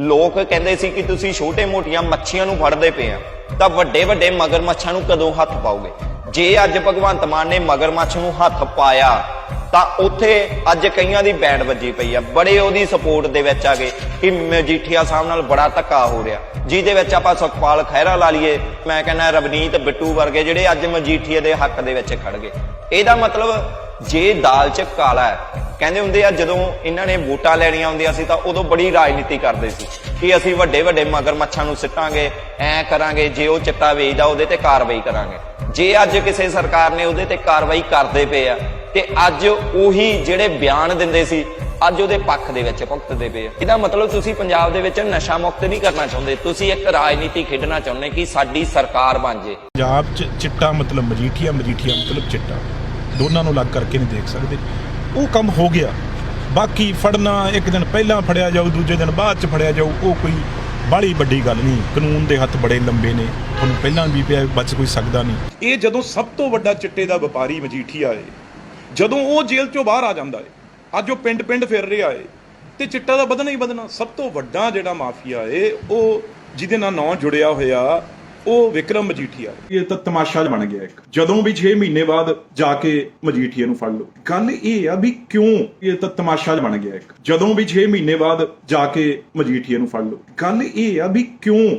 ਲੋਕ ਕਹਿੰਦੇ ਸੀ ਕਿ ਤੁਸੀਂ ਛੋਟੇ-ਮੋਟੀਆਂ ਮੱਛੀਆਂ ਨੂੰ ਫੜਦੇ ਪਏ ਆ, ਤਾਂ ਵੱਡੇ-ਵੱਡੇ ਮਗਰਮੱਛਾਂ ਨੂੰ ਕਦੋਂ ਹੱਥ ਪਾਓਗੇ? ਜੇ ਅੱਜ ਭਗਵੰਤ ਮਾਨ ਨੇ ਮਗਰਮੱਛ ਨੂੰ ਹੱਥ ਪਾਇਆ, ਤਾਂ ਉੱਥੇ ਅੱਜ ਕਈਆਂ ਦੀ ਬੈਂਡ ਵੱਜੀ ਪਈ ਆ। ਬੜੇ ਉਹਦੀ ਸਪੋਰਟ ਦੇ ਵਿੱਚ ਆ ਗਏ ਕਿ ਮਜੀਠੀਆ ਸਾਹਿਬ ਨਾਲ ਬੜਾ ਧੱਕਾ ਹੋ ਰਿਹਾ। ਜਿਹਦੇ ਵਿੱਚ ਆਪਾਂ ਸੁਖਪਾਲ ਖਹਿਰਾ ਲਾ ਲਈਏ, ਮੈਂ ਕਹਿੰਦਾ ਰਵਨੀਤ ਬਿੱਟੂ ਵਰਗੇ ਜਿਹੜੇ ਅੱਜ ਮਜੀਠੀਆ ਦੇ ਹੱਕ ਦੇ ਵਿੱਚ ਖੜ ਗਏ। ਇਹਦਾ ਮਤਲਬ ਜੇ ਦਾਲ 'ਚ ਕਾਲਾ ਹੈ। ਕਹਿੰਦੇ ਹੁੰਦੇ ਆ, ਜਦੋਂ ਇਹਨਾਂ ਨੇ ਵੋਟਾਂ ਲੈਣੀਆਂ ਹੁੰਦੀਆਂ ਸੀ, ਤਾਂ ਉਦੋਂ ਬੜੀ ਰਾਜਨੀਤੀ ਕਰਦੇ ਸੀ ਕਿ ਅਸੀਂ ਵੱਡੇ ਵੱਡੇ ਮਗਰਮੱਛਾਂ ਨੂੰ ਸਿੱਟਾਂਗੇ, ਐ ਕਰਾਂਗੇ, ਜੇ ਉਹ ਚਿੱਟਾ ਵੇਚਦਾ, ਉਹਦੇ ਤੇ ਕਾਰਵਾਈ ਕਰਾਂਗੇ। ਜੇ ਅੱਜ ਕਿਸੇ ਸਰਕਾਰ ਨੇ ਉਹਦੇ ਤੇ ਕਾਰਵਾਈ ਕਰਦੇ ਪਏ ਆ, ਤੇ ਅੱਜ ਉਹੀ ਜਿਹੜੇ ਬਿਆਨ ਦਿੰਦੇ ਸੀ, ਅੱਜ ਉਹਦੇ ਪੱਖ ਦੇ ਵਿੱਚ ਭੁਗਤਦੇ ਪਏ ਆ। ਇਹਦਾ ਮਤਲਬ ਤੁਸੀਂ ਪੰਜਾਬ ਦੇ ਵਿੱਚ ਨਸ਼ਾ ਮੁਕਤ ਨਹੀਂ ਕਰਨਾ ਚਾਹੁੰਦੇ। ਤੁਸੀਂ ਇੱਕ ਰਾਜਨੀਤੀ ਖੇਡਣਾ ਚਾਹੁੰਦੇ ਕਿ ਸਾਡੀ ਸਰਕਾਰ ਬਣ ਜੇ। ਪੰਜਾਬ 'ਚ ਚਿੱਟਾ ਮਤਲਬ ਮਜੀਠੀਆ ਮਜੀਠੀਆ ਮਤਲਬ ਚਿੱਟਾ। ਦੋਨਾਂ ਨੂੰ ਅਲੱਗ ਕਰਕੇ ਨਹੀਂ ਦੇਖ ਸਕਦੇ। ਉਹ ਕੰਮ ਹੋ ਗਿਆ। ਬਾਕੀ ਫੜਨਾ ਇੱਕ ਦਿਨ ਪਹਿਲਾਂ ਫੜਿਆ ਜਾਊ, ਦੂਜੇ ਦਿਨ ਬਾਅਦ 'ਚ ਫੜਿਆ ਜਾਊ, ਉਹ ਕੋਈ ਬਾਹਲੀ ਵੱਡੀ ਗੱਲ ਨਹੀਂ। ਕਾਨੂੰਨ ਦੇ ਹੱਥ ਬੜੇ ਲੰਬੇ ਨੇ। ਤੁਹਾਨੂੰ ਪਹਿਲਾਂ ਵੀ ਪਿਆ, ਬਚ ਕੋਈ ਸਕਦਾ ਨਹੀਂ। ਇਹ ਜਦੋਂ ਸਭ ਤੋਂ ਵੱਡਾ ਚਿੱਟੇ ਦਾ ਵਪਾਰੀ ਮਜੀਠੀਆ ਏ ਜਦੋਂ ਉਹ ਜੇਲ੍ਹ ਚੋਂ ਬਾਹਰ ਆ ਜਾਂਦਾ ਏ, ਅੱਜ ਉਹ ਪਿੰਡ-ਪਿੰਡ ਫਿਰ ਰਿਹਾ ਏ, ਤੇ ਚਿੱਟਾ ਦਾ ਵਧਣਾ ਹੀ ਵਧਣਾ। ਸਭ ਤੋਂ ਵੱਡਾ ਜਿਹੜਾ ਮਾਫੀਆ ਏ, ਉਹ ਜਿਹਦੇ ਨਾਲ ਨਾਂ ਜੁੜਿਆ ਹੋਇਆ ਉਹ ਵਿਕਰਮ ਮਜੀਠੀਆ। ਇਹ ਤਾਂ ਤਮਾਸ਼ਾ ਜਿਹਾ ਬਣ ਗਿਆ ਇੱਕ। ਜਦੋਂ ਵੀ 6 ਮਹੀਨੇ ਬਾਅਦ ਜਾ ਕੇ ਮਜੀਠੀਆ ਨੂੰ ਫੜ ਲਓ। ਗੱਲ ਇਹ ਆ ਵੀ ਕਿਉਂ ਇਹ ਤਾਂ ਤਮਾਸ਼ਾ ਜਿਹਾ ਬਣ ਗਿਆ ਇੱਕ। ਜਦੋਂ ਵੀ 6 ਮਹੀਨੇ ਬਾਅਦ ਜਾ ਕੇ ਮਜੀਠੀਏ ਨੂੰ ਫੜ ਲਓ। ਗੱਲ ਇਹ ਆ ਵੀ ਕਿਉਂ